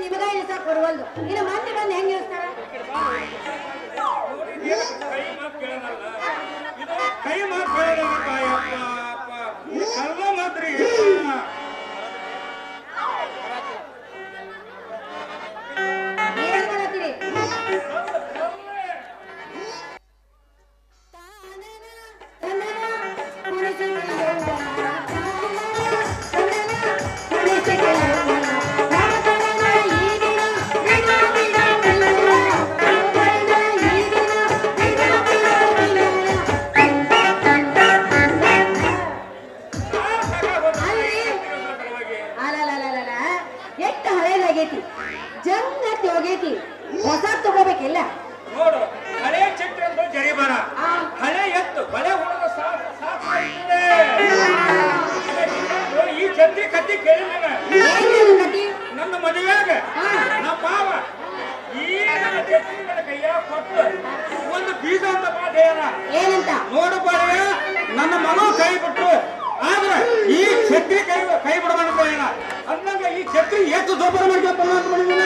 ನಿಮಗ ಇಳಿಸಕ್ ಬರುವಲ್ದು ಇನ್ನು ಮಂದಿ ಬಂದು ಹೆಂಗ್ ಹಳೇದಾಗೈತಿ ಜಂಗತಿ ಹೋಗೈತಿ ಹೊಸ ತಗೋಬೇಕಿಲ್ಲ? ನೋಡು ಹಳೆ ಚಿತ್ರ ಜರಿಬಾರ. ಹಳೆ ಎತ್ತು ಹಳೆ ಹುಡುಗ ಈ ಚತ್ರಿ ಕತ್ತಿ ಕೇಳಿ ನನ್ನ. ಮದುವೆಯಾಗ. ನಮ್ಮ ಮಾವ ಈ ನನ್ನ ಛತ್ರಿ ನನ್ನ ಕೈಯಾಗ ಕೊಟ್ಟು ಒಂದು ಬೀಜ ಅಂತ ಮಾತೇನ ಏನಂತ? ನೋಡು ಬಾಳೆಯ ನನ್ನ ಮಗ ಕೈ ಬಿಟ್ಟು ಆದ್ರೆ ಈ ಛತ್ರಿ ಕೈ ಕೈ ಬಿಡಬಾರ್ದು ಏನ ಅಂದಂಗ ಈ ಎಷ್ಟು ದೊಬ್ಬರ ಮಾಡ್ಕೊಂತ ಅಂತ ಮಾಡಿದಿನ.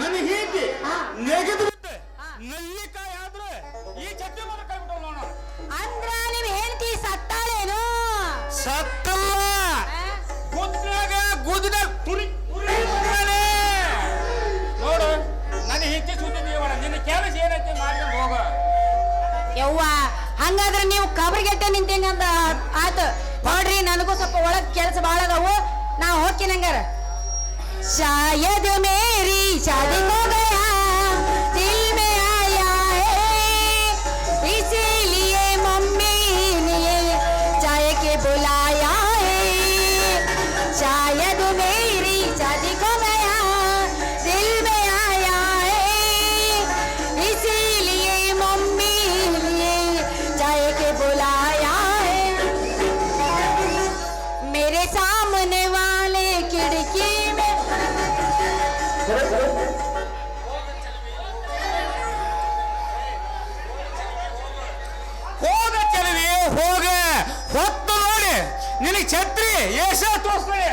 ನನಗೆ ಹೀಗೆ. ನೆಗೆದು ಬಿಟ್ಟೆ ನಲ್ಲಿಕಾಯಿ ಆದ್ರೆ ಈ ಚಟ್ಟಿ ಮೇಲೆ ಕೈ ಬಿಟ್ಟು ನೋಡ. ಅಂದ್ರ ನಿಮ್ ಹೆಂಡತಿ ಸತ್ತಾಳೇನು? ಸತ್ತಲ್ಲ. ಗುದ್ದಾಗ ಗುದ್ದ ತುರಿ ತುರಿ ಬಿಟ್ಟಾನೆ. ನೋಡು ನನ್ನ ಹಿಂದೆ ಸುದ್ದಿ ನೀವಣ ನಿನ್ನ ಕೆಲಸ ಏನೈತಿ ಮಾಡ್ಕೊಂಡು ಹೋಗ. ಯವ್ವ ಹಂಗಾದ್ರೆ ನೀವು ಕಬರಿಗೆಟ್ಟ ಆತ. ನೋಡ್ರಿ ನನಗೂ ಸ್ವಲ್ಪ ಒಳಗ್ ಕೆಲಸ ಅದಾವು ನಾ ಹೋಗ್ತೀನಿ ಹಂಗಾರ. ಶಾಯದ ಮೇರಿ ಶಾದಿ ಹೋಗ ನಿನಗೆ ಛತ್ರಿ ಏಷ ತೋರಿಸ್ತಾನೆ.